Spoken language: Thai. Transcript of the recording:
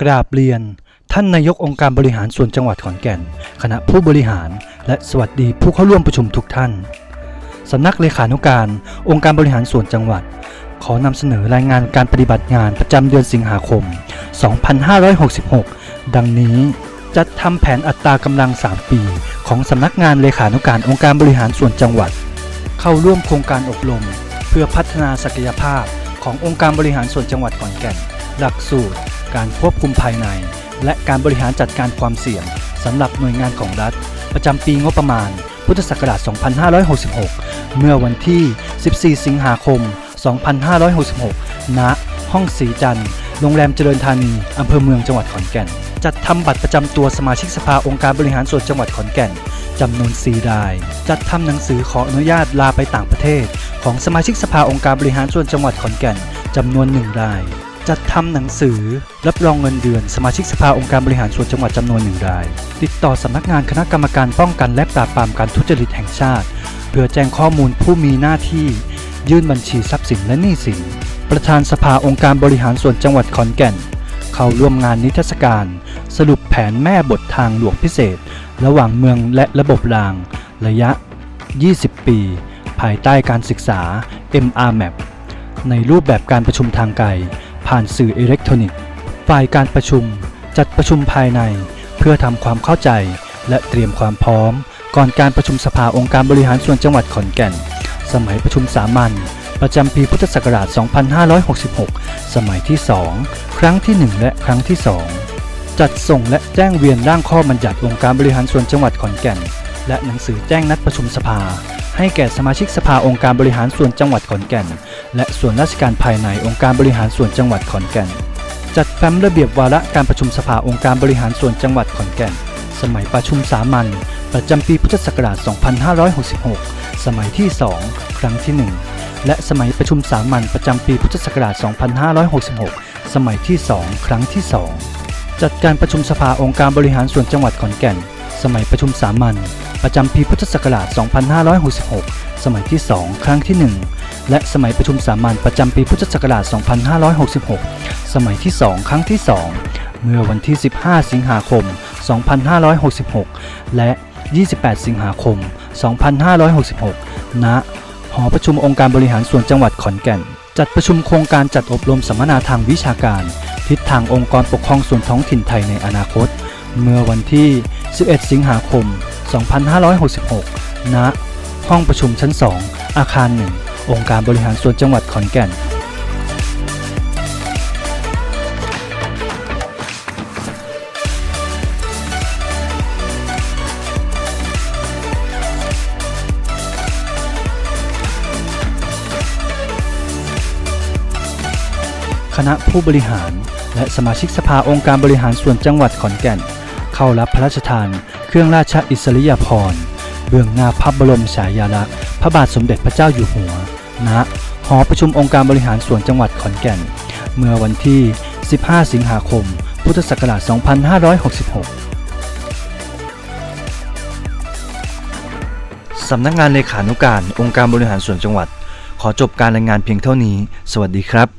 กราบเรียน ท่านนายกองค์การบริหารส่วนจังหวัดขอนแก่น คณะผู้บริหาร และสวัสดีผู้เข้าร่วมประชุมทุกท่าน สำนักเลขานุการ องค์การบริหารส่วนจังหวัด ขอนำเสนอรายงานการปฏิบัติงานประจำเดือนสิงหาคม 2566 ดังนี้จัดทำแผนอัตรากำลัง 3 ปี ของสำนักงานเลขานุการองค์การบริหารส่วนจังหวัด เข้าร่วมโครงการอบรม เพื่อพัฒนาศักยภาพขององค์การบริหารส่วนจังหวัดขอนแก่น หลักสูตร การควบคุมภายใน และการบริหารจัดการความเสี่ยงสำหรับหน่วยงานของรัฐ ประจำปีงบประมาณ พุทธศักราช 2566 เมื่อวันที่ 14 สิงหาคม 2566 ณ ห้องสีจันทร์ โรงแรมเจริญธานีอำเภอเมืองจังหวัดขอนแก่น จัดทำบัตรประจำตัวสมาชิกสภาองค์การบริหารส่วนจังหวัดขอนแก่นจำนวน 4 ราย จัดทำหนังสือขออนุญาตลาไปต่างประเทศ ของสมาชิกสภาองค์การบริหารส่วนจังหวัดขอนแก่นจำนวน 1 ราย จัดทำหนังสือรับรองเงินเดือน สมาชิกสภาองค์การบริหารส่วนจังหวัดจำนวนหนึ่งราย ติดต่อสำนักงานคณะกรรมการป้องกันและปราบปรามการทุจริตแห่งชาติ เพื่อแจ้งข้อมูลผู้มีหน้าที่ ยื่นบัญชีทรัพย์สินและหนี้สิน ประธานสภาองค์การบริหารส่วนจังหวัดขอนแก่น เข้าร่วมงานนิทรรศการ สรุปแผนแม่บททางหลวงพิเศษ ระหว่างเมืองและระบบราง ระยะ 20 ปี ภายใต้การศึกษา MRMAP ในรูปแบบการประชุมทางไกล ผ่านสื่ออิเล็กทรอนิกส์ ฝ่ายการประชุมจัดประชุมภายใน เพื่อทำความเข้าใจ และเตรียมความพร้อม ก่อนการประชุมสภาองค์การบริหารส่วนจังหวัดขอนแก่น สมัยประชุมสามัญประจำปีพุทธศักราช 2566 สมัยที่ 2 ครั้งที่ 1 และครั้งที่ 2 จัดส่งและแจ้งเวียนร่างข้อบัญญัติองค์การบริหารส่วนจังหวัดขอนแก่น และหนังสือแจ้งนัดประชุมสภา ให้แก่สมาชิกสภาองค์การบริหารส่วนจังหวัดขอนแก่น และส่วนราชการภายในองค์การบริหารส่วนจังหวัดขอนแก่น จัดแฟ้มระเบียบวาระการประชุมสภาองค์การบริหารส่วนจังหวัดขอนแก่น สมัยประชุมสามัญประจำปีพุทธศักราช 2566 สมัยที่ 2 ครั้งที่ 1 และสมัยประชุมสามัญประจำปีพุทธศักราช 2566 สมัยที่ 2 ครั้งที่ 2 จัดการประชุมสภาองค์การบริหารส่วนจังหวัดขอนแก่น สมัยประชุมสามัญ ประจำปีพุทธศักราช 2566 สมัยที่ 2 ครั้งที่ 1 และสมัยประชุมสามัญประจำปีพุทธศักราช 2566 สมัยที่ 2 ครั้งที่ 2 เมื่อวันที่ 15 สิงหาคม 2566 และ 28 สิงหาคม 2566 ณ หอประชุมองค์การบริหารส่วนจังหวัดขอนแก่น จัดประชุมโครงการจัดอบรมสัมมนาทางวิชาการ ทิศทางองค์กรปกครองส่วนท้องถิ่นไทยในอนาคต เมื่อวันที่ 11 สิงหาคม 2566 ณ ห้องประชุมชั้น 2 อาคาร 1 องค์การบริหารส่วนจังหวัดขอนแก่น คณะผู้บริหารและสมาชิกสภาองค์การบริหารส่วนจังหวัดขอนแก่น เข้ารับพระราชทาน เครื่องราชอิสริยาภรณ์เบื้องหน้าพระบรมฉายาลักษณ์พระบาทสมเด็จพระเจ้าอยู่หัว ณ หอประชุมองค์การบริหารส่วนจังหวัดขอนแก่น เมื่อวันที่ 15 สิงหาคม พุทธศักราช 2566สำนักงานเลขานุการ องค์การบริหารส่วนจังหวัด ขอจบการรายงานเพียงเท่านี้ สวัสดีครับ